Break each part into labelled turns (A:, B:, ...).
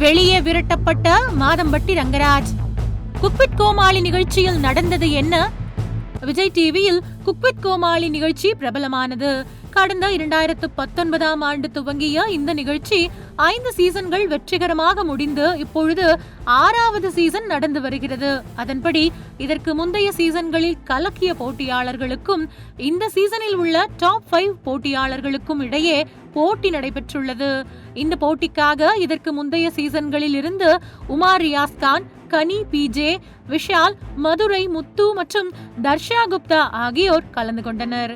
A: வெளியே விரட்டப்பட்ட மாதம்பட்டி ரங்கராஜ். குக்வித் கோமாளி நிகழ்ச்சியில் நடந்தது என்ன? விஜய் டிவியில் குக்வித் கோமாளி நிகழ்ச்சி பிரபலமானது. கடந்த இரண்டாயிரத்து பத்தொன்பதாம் ஆண்டு துவங்கிய இந்த நிகழ்ச்சி ஐந்து சீசன்கள் வெற்றிகரமாக முடிந்து இப்பொழுது ஆறாவது சீசன் நடந்து வருகிறது. அதன்படி இதற்கு முந்தைய சீசன்களில் கலக்கிய போட்டியாளர்களுக்கும் இந்த சீசனில் உள்ள டாப் ஃபைவ் போட்டியாளர்களுக்கும் இடையே போட்டி நடைபெற்றுள்ளது. இந்த போட்டிக்காக இதற்கு முந்தைய சீசன்களில் இருந்து உமார் ரியாஸ்கான் கனி பிஜே விஷால் மதுரை முத்து மற்றும் தர்ஷா குப்தா ஆகியோர் கலந்து கொண்டனர்.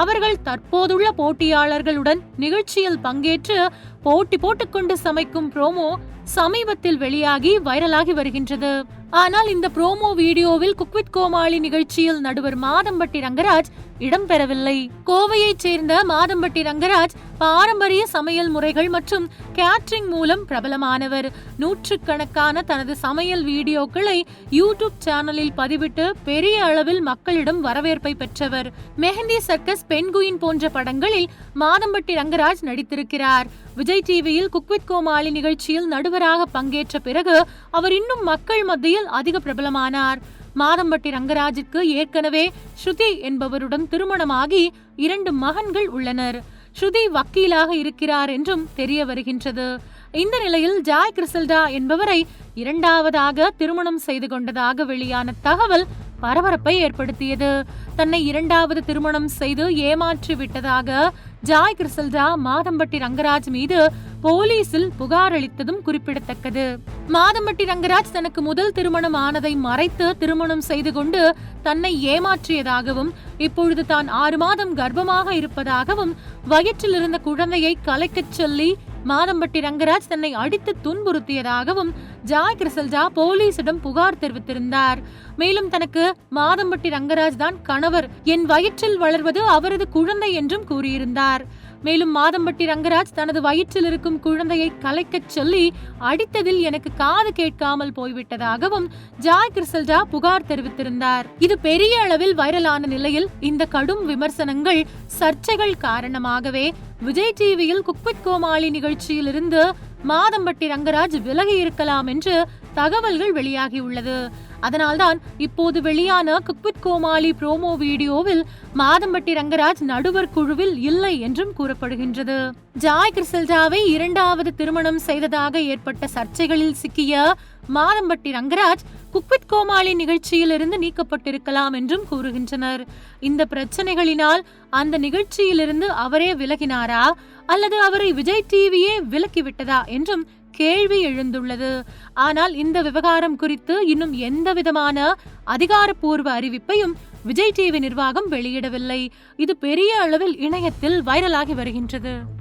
A: அவர்கள் தற்போதுள்ள போட்டியாளர்களுடன் நிகழ்ச்சியில் பங்கேற்று போட்டி போட்டுக்கொண்டு சமைக்கும் ப்ரோமோ சமீபத்தில் வெளியாகி வைரலாகி வருகின்றது. ஆனால் இந்த ப்ரோமோ வீடியோவில் குக்வித் கோமாளி நிகழ்ச்சியில் நடுவர் மாதம்பட்டி ரங்கராஜ் இடம்பெறவில்லை. கோவையைச் சேர்ந்த மாதம்பட்டி ரங்கராஜ் பாரம்பரிய சமையல் முறைகள் மற்றும் கேட்ரிங் மூலம் பிரபலமானவர். நூற்றுக்கணக்கான தனது சமையல் வீடியோக்களை யூடியூப் சேனலில் பதிவிட்டு பெரிய அளவில் மக்களிடம் வரவேற்பை பெற்றவர். மெஹந்தி சர்க்கஸ் பெண்குயின் போன்ற படங்களில் மாதம்பட்டி ரங்கராஜ் நடித்திருக்கிறார். விஜய் விஜய் டிவியில் குக்வித் கோமாளி நிகழ்ச்சியில் நடுவராக பங்கேற்ற பிறகு அவர் இன்னும் மக்கள் மத்தியில் அதிக பிரபலமானார். மாதம்பட்டி ரங்கராஜுக்கு ஏற்கனவே ஸ்ருதி என்பவருடன் திருமணமாகி இரண்டு மகன்கள் உள்ளனர். ஸ்ருதி வக்கீலாக இருக்கிறார் என்றும் தெரிய வருகின்றது. இந்த நிலையில் ஜாய் கிறிசல்டா என்பவரை இரண்டாவதாக திருமணம் செய்து கொண்டதாக வெளியான தகவல் பரபரப்பை ஏற்படுத்தியது. தன்னை இரண்டாவது திருமணம் செய்து ஏமாற்றி விட்டதாக ஜாய் கிறிசல்டா மாதம்பட்டி ரங்கராஜ் மீது போலீசில் புகார் அளித்ததும் குறிப்பிடத்தக்கது. மாதம்பட்டி ரங்கராஜ் தனக்கு முதல் திருமணம் ஆனதை மறைத்து திருமணம் செய்து கொண்டு தன்னை ஏமாற்றியதாகவும் இப்பொழுது தான் ஆறு மாதம் கர்ப்பமாக இருப்பதாகவும் வயிற்றில் இருந்த குழந்தையை கலைக்கச் சொல்லி மாதம்பட்டி ரங்கராஜ் தன்னை அடித்து துன்புறுத்தியதாகவும் ஜாய் கிரிசல்ஜா போலீசிடம் புகார் தெரிவித்திருந்தார். மேலும் தனக்கு மாதம்பட்டி ரங்கராஜ் தான் கணவர். என் வயிற்றில் வளர்வது அவரது குழந்தை என்றும் கூறியிருந்தார். மேலும் மாதம்பட்டி ரங்கராஜ் தனது வயிற்றில் இருக்கும் குழந்தையை கலைக்கச் சொல்லி அடித்ததில் எனக்கு காது கேட்காமல் போய்விட்டதாகவும் ஜாய் கிறிசல்டா புகார் தெரிவித்திருந்தார். இது பெரிய அளவில் வைரலான நிலையில் இந்த கடும் விமர்சனங்கள் சர்ச்சைகள் காரணமாகவே விஜய் டிவியில் குக்வித் கோமாளி நிகழ்ச்சியிலிருந்து மாதம்பட்டி ரங்கராஜ் விலகி இருக்கலாம் என்று தகவல்கள் வெளியாகியுள்ளது. அதனால்தான் இப்போது வெளியான குக்வித் கோமாளி ப்ரோமோ வீடியோவில் மாதம்பட்டி ரங்கராஜ் நடுவர் குழுவில் இல்லை என்றும் கூறப்படுகின்றது. ஜாய் கிறிசல்டாவை இரண்டாவது திருமணம் செய்ததாக ஏற்பட்ட சர்ச்சைகளில் சிக்கிய மாதம்பட்டி ரங்கராஜ் குக்வித் கோமாளி நிகழ்ச்சியிலிருந்து நீக்கப்பட்டிருக்கலாம் என்றும் கூறுகின்றனர். இந்த பிரச்சனைகளினால் அந்த நிகழ்ச்சியிலிருந்து அவரே விலகினாரா? அல்லது அவரை விஜய் டிவியே விலக்கிவிட்டதா என்றும் கேள்வி எழுந்துள்ளது. ஆனால் இந்த விவகாரம் குறித்து இன்னும் எந்த விதமான அதிகாரப்பூர்வ அறிவிப்பையும் விஜய் டிவி நிர்வாகம் வெளியிடவில்லை. இது பெரிய அளவில் இணையத்தில் வைரலாகி வருகின்றது.